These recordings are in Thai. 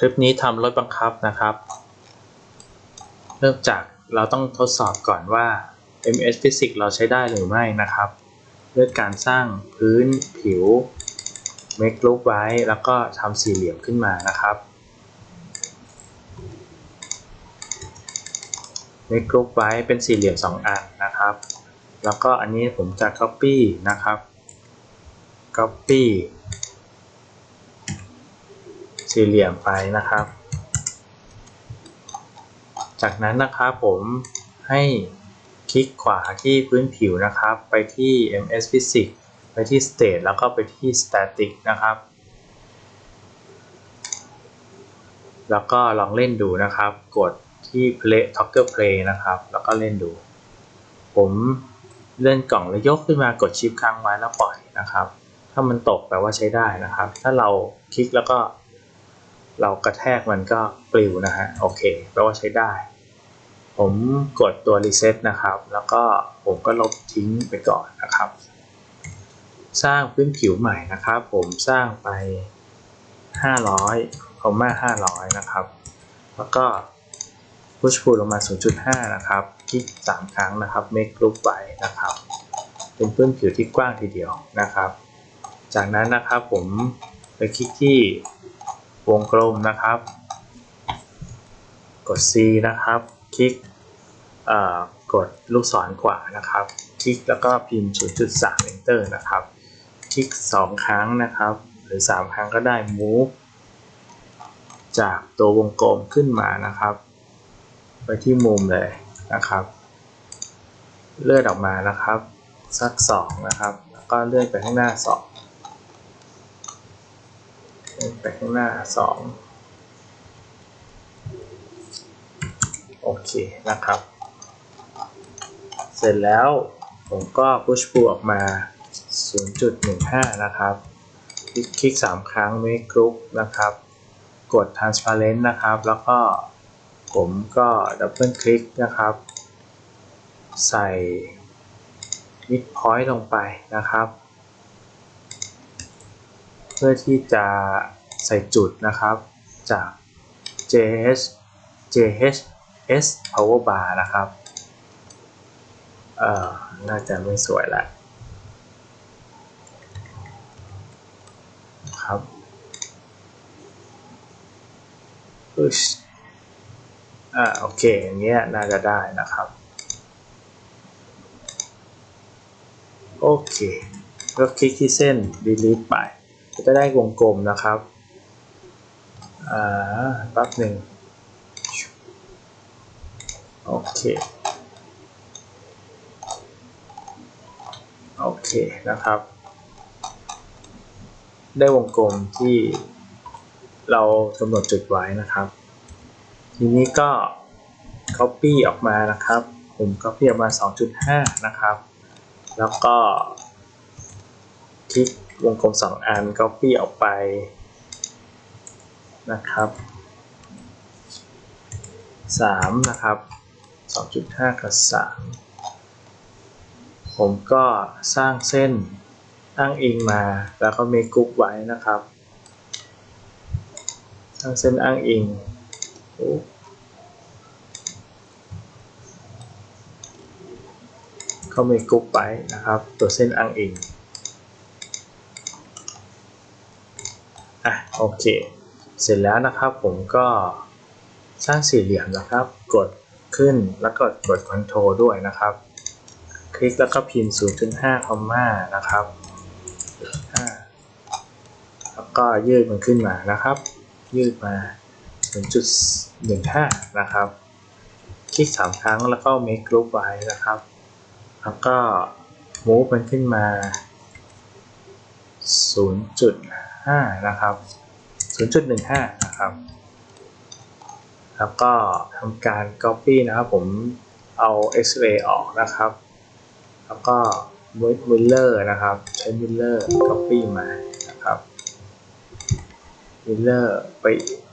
คลิปนี้ทำรถบังคับนะครับ เริ่มจากเราต้องทดสอบก่อนว่า MS Physics เราใช้ได้หรือไม่นะครับด้วยการสร้างพื้นผิว make loop ไว้ แล้วก็ทำสี่เหลี่ยมขึ้นมานะครับ make loop ไว้เป็นสี่เหลี่ยม 2 อันนะครับ แล้วก็อันนี้ผมจะ copy นะครับ copy สี่เหลี่ยมไปนะครับ จากนั้นนะครับผมให้คลิกขวาที่พื้นผิวนะครับ ไปที่ MS Physics ไปที่ State แล้วก็ไปที่ Static นะครับ แล้วก็ลองเล่นดูนะครับ กดที่ Play Toggle Play นะครับ แล้วก็เล่นดู ผมเลื่อนกล่องแล้วยกขึ้นมากดชิปค้างไว้แล้วปล่อยนะครับ ถ้ามันตกแปลว่าใช้ได้นะครับ ถ้าเราคลิกแล้วก็ เรากระแทกมันก็ปลิวนะฮะโอเคแปลว่าใช้ได้ ผมกดตัว reset นะครับ แล้วก็ผมก็ลบทิ้งไปก่อนนะครับ สร้างพื้นผิวใหม่นะครับ ผมสร้างไป 500คอมมา500 นะครับ แล้วก็ push pull ลงมา 0.5 นะครับ คลิก 3 ครั้งนะครับ make group ไว้นะครับ เป็นพื้นผิวที่กว้างทีเดียวนะครับ จากนั้นนะครับผมไปคลิกที่ วงกลมนะครับ กด C นะครับ คลิกกดลูกศรขวานะครับ คลิกแล้วก็พิมพ์ 0.3 enter นะครับ คลิก 2 ครั้งนะครับ หรือ 3 ครั้งก็ได้ move จากตัววงกลมขึ้นมานะครับ ไปที่มุมเลยนะครับ เลื่อนออกมานะครับ สัก 2 นะครับ แล้วก็เลื่อนไปข้างหน้า 2 ไปข้างหน้า 2 โอเคนะครับ เสร็จแล้วผมก็ push pull ออกมา 0.15 นะครับ คลิก 3 ครั้ง make group นะครับ กด transparent นะครับ แล้วก็ผมก็ดับเบิลคลิกนะครับ ใส่ mid point ลงไปนะครับ เพื่อที่จะ ใส่จุดนะครับ จาก JH JHS power bar นะครับ เอ่อ น่าจะไม่สวยละครับ push อ่า โอเคอย่างเงี้ยน่าจะได้นะครับ โอเค ก็คลิกที่เส้น delete ไป จะได้วงกลมนะครับ อ่าแป๊บหนึ่งโอเค โอเคนะครับ ได้วงกลมที่เรากำหนดจุดไว้นะครับ ทีนี้ก็ copy ออกมานะครับ ผม copy ออกมา 2.5 นะครับ แล้วก็คลิกวงกลม 2 อัน copy ออกไป นะครับ3นะครับ 2.5 กับ 3 ผมก็สร้างเส้นอ้างอิงมาแล้วก็ make group ไว้นะครับ สร้างเส้นอ้างอิงเข้า make group ไว้นะครับ ตัวเส้นอ้างอิงอะโอเค เสร็จแล้วนะครับผมก็สร้างสี่เหลี่ยมนะครับ กดขึ้นแล้วก็กด Ctrl ด้วยนะครับ คลิกแล้วก็พิมพ์ 0.5คอมมานะครับแล้วก็ยืดมันขึ้นมานะครับ ยืดมา 0.15 นะครับ คลิก 3 ครั้งแล้วก็ make group ไว้นะครับ แล้วก็ move มันขึ้นมา 0.5 นะครับ 0.15 นะครับ แล้วก็ทำการ copy นะครับผมเอา x-ray ออกนะครับ แล้วก็ mirror นะครับ ใช้ mirror copy มานะครับ mirror ไป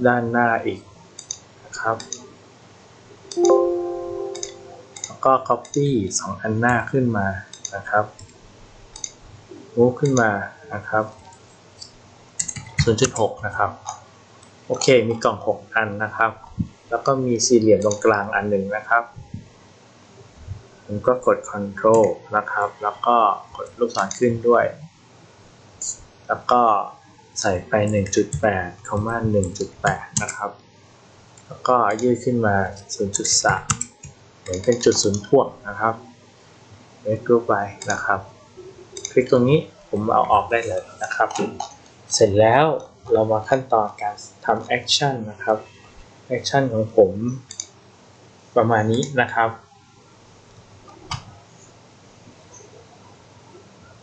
ด้านหน้าอีกนะครับ แล้วก็ copy 2 อันหน้าขึ้นมานะครับ move ขึ้นมานะครับ 0.6 นะครับ โอเค มีกล่อง 6 อันนะครับ แล้วก็มีสี่เหลี่ยมตรงกลางอันหนึ่งนะครับ ผมก็กด Control นะครับ แล้วก็กดลูกศรขึ้นด้วย แล้วก็ใส่ไป 1.8คอมมา1.8 นะครับ แล้วก็ยืดขึ้นมา 0.3 เหมือนเป็นจุดศูนย์ถ่วงนะครับเล็กรูปไปนะครับ คลิกตรงนี้ผมเอาออกได้เลยนะครับ เสร็จแล้วเรามาขั้นตอนการทำแอคชั่นนะครับแอคชั่นของผมประมาณนี้นะครับ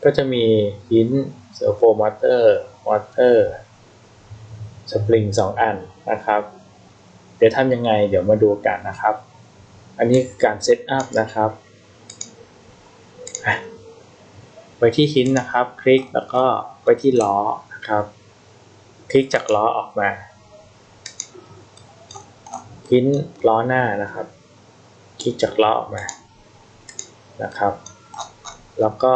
ก็จะมีหินเซอร์โฟมอเตอร์มอเตอร์สปริงสองอันนะครับ เดี๋ยวทำยังไงเดี๋ยวมาดูกันนะครับ อันนี้การเซตอัพนะครับไปที่หินนะครับ คลิกแล้วก็ไปที่ล้อ ครับ คลิกจากล้อออกมาหินล้อหน้านะครับ คลิกจากล้อออกมานะครับ แล้วก็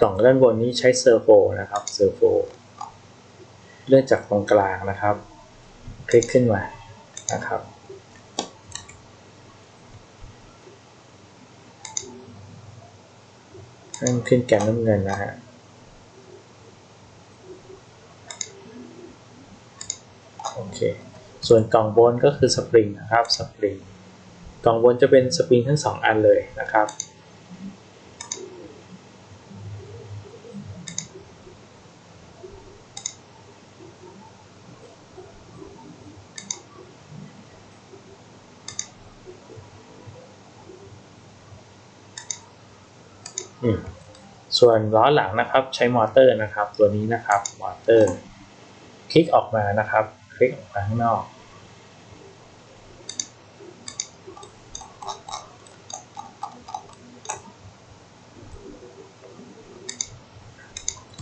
กล่องด้านบนนี้ใช้เซอร์โฟนะครับเซอร์โฟเลื่อนจากตรงกลางนะครับ คลิกขึ้นมานะครับให้มันขึ้นแกนน้ำเงินนะฮะ โอเค ส่วนกล่องบนก็คือสปริงนะครับสปริงกล่องบนจะเป็นสปริงทั้งสองอันเลยนะครับส่วนล้อหลังนะครับใช้มอเตอร์นะครับ ตัวนี้นะครับมอเตอร์ คลิกออกมานะครับ คลิกออกมาข้างนอก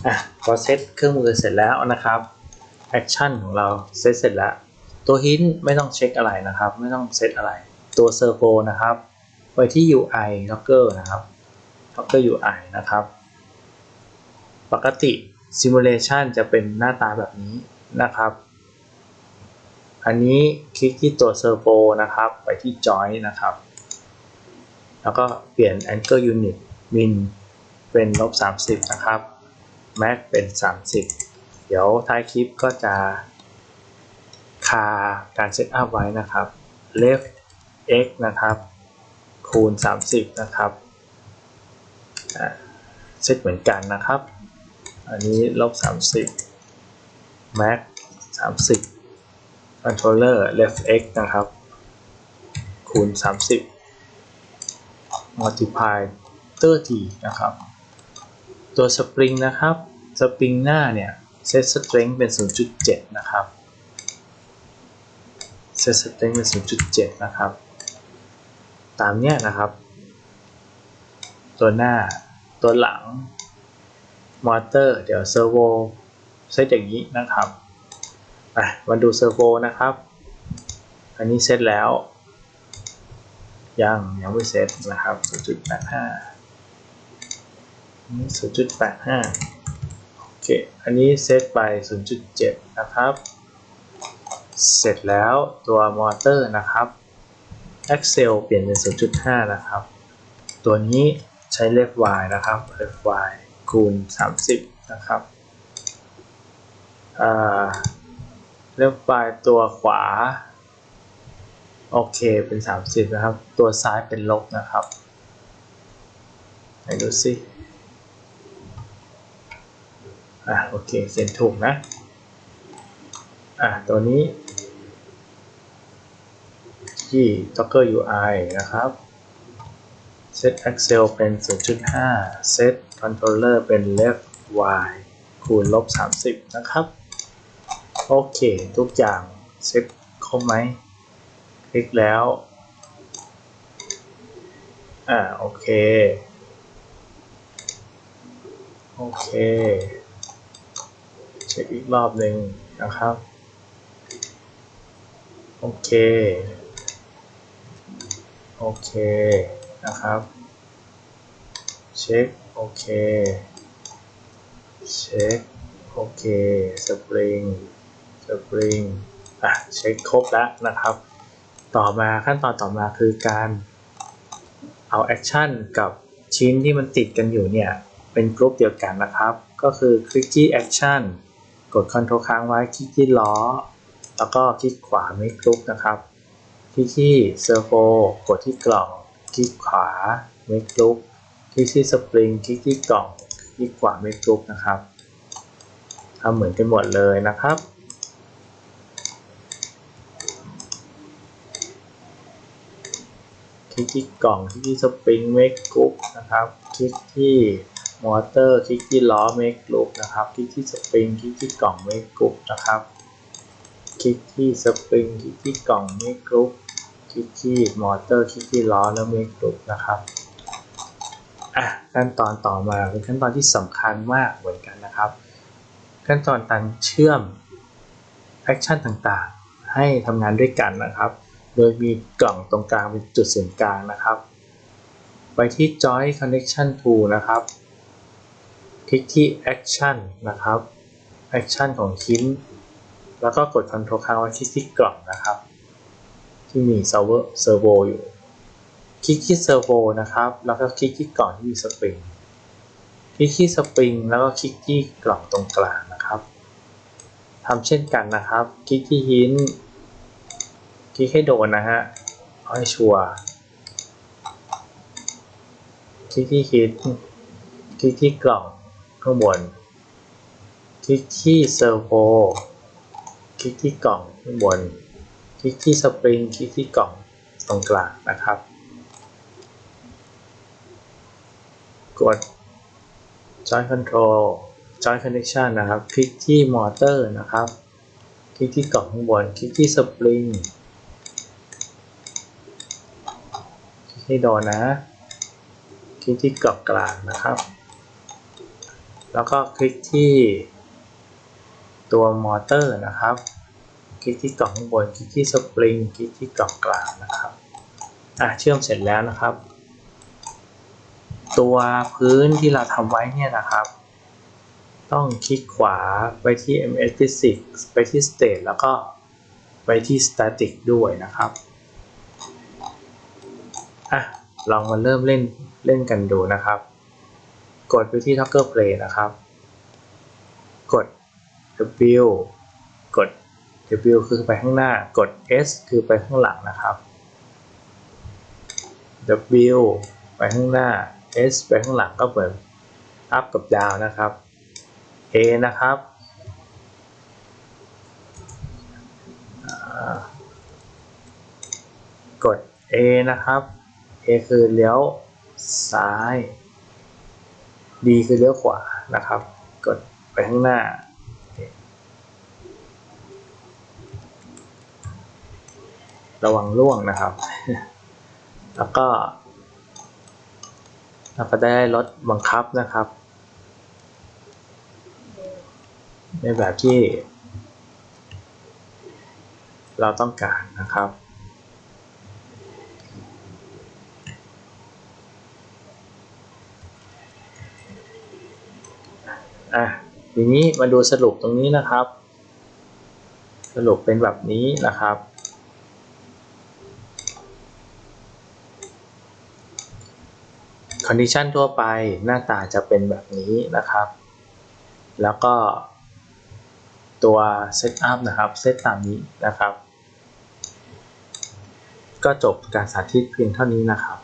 อะพอเซตเครื่องมือเสร็จแล้วนะครับแอคชั่นของเราเซตเสร็จแล้ว ตัวหินไม่ต้องเช็คอะไรนะครับ ไม่ต้องเซตอะไร ตัวเซอร์โฟนะครับไปที่ UI Logger นะครับ Logger UI นะครับ ปกติ Simulation จะเป็นหน้าตาแบบนี้นะครับ อันนี้คลิกที่ตัวเซอร์โฟนะครับ ไปที่ Joint นะครับ แล้วก็เปลี่ยน Angle Unit Min เป็นลบ30 นะครับ Max เป็น 30 เดี๋ยวท้ายคลิปก็จะคาการเซตอัพไว้นะครับ left x นะครับ คูณ 30 นะครับเซตเหมือนกันนะครับ อันนี้ลบ 30 max 30 controller left x นะครับ คูณ 30 multiply 30นะครับตัวสปริงนะครับสปริงหน้าเนี่ยเซตสตริงเป็น 0.7 นะครับเซตสตริงเป็น 0.7 นะครับ ตามเนี้ยนะครับ ตัวหน้าตัวหลังมอเตอร์ เดี๋ยวเซอร์โวเซตอย่างนี้นะครับ อะมาดูเซอร์โวนะครับ อันนี้เซตแล้ว ยังยังไม่เซตนะครับ 0.85 0.85 โอเค อันนี้เซตไป 0.7 นะครับ เสร็จแล้วตัวมอเตอร์นะครับ Excel เปลี่ยนเป็น 0.5 นะครับ ตัวนี้ใช้ left y นะครับ left y คูณ 30 นะครับอ่า left y ตัวขวา โอเคเป็น 30 นะครับ ตัวซ้ายเป็นลบนะครับไหนดูสิอะโอเคเขียนถูกนะ อะตัวนี้ที่ Docker UI นะครับ set Excel เป็น 0.5 set controller เป็น left y คูณลบ 30 นะครับ โอเค ทุกอย่างเซ็ตครบไหมคลิกแล้ว อ่า โอเค โอเค เช็คอีกรอบหนึ่งนะครับ โอเค โอเค นะครับ เช็ค โอเค เช็ค โอเค สปริง สปริงอะเช็คครบแล้วนะครับ ต่อมาขั้นตอนต่อมาคือการเอาแอคชั่นกับชิ้นที่มันติดกันอยู่เนี่ย เป็นกรุ๊ปเดียวกันนะครับ ก็คือคลิกที่แอคชั่นกด Ctrl ค้างไว้คลิกที่ล้อ แล้วก็คลิกขวาไม่กรุ๊ปนะครับคลิกที่เซอร์โฟกดที่กล่องคลิกขวาไม่กรุ๊ปคลิกที่สปริงคลิกที่กล่องคลิกขวาไม่กรุ๊ปนะครับทำเหมือนกันหมดเลยนะครับ คลิกที่กล่องคลิกที่สปริงเมกกรุ๊ปนะครับ คลิกที่มอเตอร์ คลิกที่ล้อเมกกรุ๊ปนะครับ คลิกที่สปริง คลิกที่กล่องเมกกรุ๊ปนะครับ คลิกที่สปริง คลิกที่กล่องเมกกรุ๊ปคลิกที่มอเตอร์ คลิกที่ล้อแล้วเมกกรุ๊ปนะครับอะขั้นตอนต่อมาเป็นขั้นตอนที่สำคัญมากเหมือนกันนะครับ ขั้นตอนการเชื่อมแอคชั่นต่างๆ ให้ทำงานด้วยกันนะครับ โดยมีกล่องตรงกลางเป็นจุดศูนย์กลางนะครับ ไปที่ Joint Connection Tool นะครับ คลิกที่ Action นะครับ Action ของชิ้น แล้วก็กด Ctrl ค้างไว้ที่ที่กล่องนะครับ ที่มี Server Servo อยู่ คลิกที่ Servo นะครับ แล้วก็คลิกที่กล่องที่มีสปริง คลิกที่สปริง แล้วก็คลิกที่กล่องตรงกลางนะครับทำเช่นกันนะครับ คลิกที่หินค ลิกให้โดนนะฮะเอาให้ชัวร์คลิกที่ฮิตคลิกที่กล่องข้างบนคลิกที่เซอร์โวคลิกที่กล่องข้างบนคลิกที่สปริงคลิกที่กล่องตรงกลางนะครับ กด Joint Control Joint Connection นะครับ คลิกที่มอเตอร์นะครับ คลิกที่กล่องข้างบน คลิกที่สปริง ให้โดนนะ คลิกที่กรอบกลางนะครับ แล้วก็คลิกที่ตัวมอเตอร์นะครับ คลิกที่กล่องข้างบน คลิกที่สปริง คลิกที่กรอบกลางนะครับ อะเชื่อมเสร็จแล้วนะครับ ตัวพื้นที่เราทำไว้เนี่ยนะครับ ต้องคลิกขวาไปที่ MS Physics ไปที่ State แล้วก็ไปที่ Static ด้วยนะครับ อะลองมาเริ่มเล่นเล่นกันดูนะครับ กดไปที่ Toggle Play นะครับ กด W กด W คือไปข้างหน้ากด S คือไปข้างหลังนะครับ W ไปข้างหน้า S ไปข้างหลังก็เหมือน up กับ down นะครับ A นะครับ กด A นะครับ A คือเลี้ยวซ้าย D คือเลี้ยวขวานะครับ กดไปข้างหน้า ระวังล่วงนะครับ แล้วก็เราก็ได้รถบังคับนะครับ ในแบบที่เราต้องการนะครับ อะทีนี้มาดูสรุปตรงนี้นะครับ สรุปเป็นแบบนี้นะครับ คอนดิชันทั่วไปหน้าตาจะเป็นแบบนี้นะครับ แล้วก็ตัวเซตอัพนะครับเซตตามนี้นะครับ ก็จบการสาธิตเพียงเท่านี้นะครับ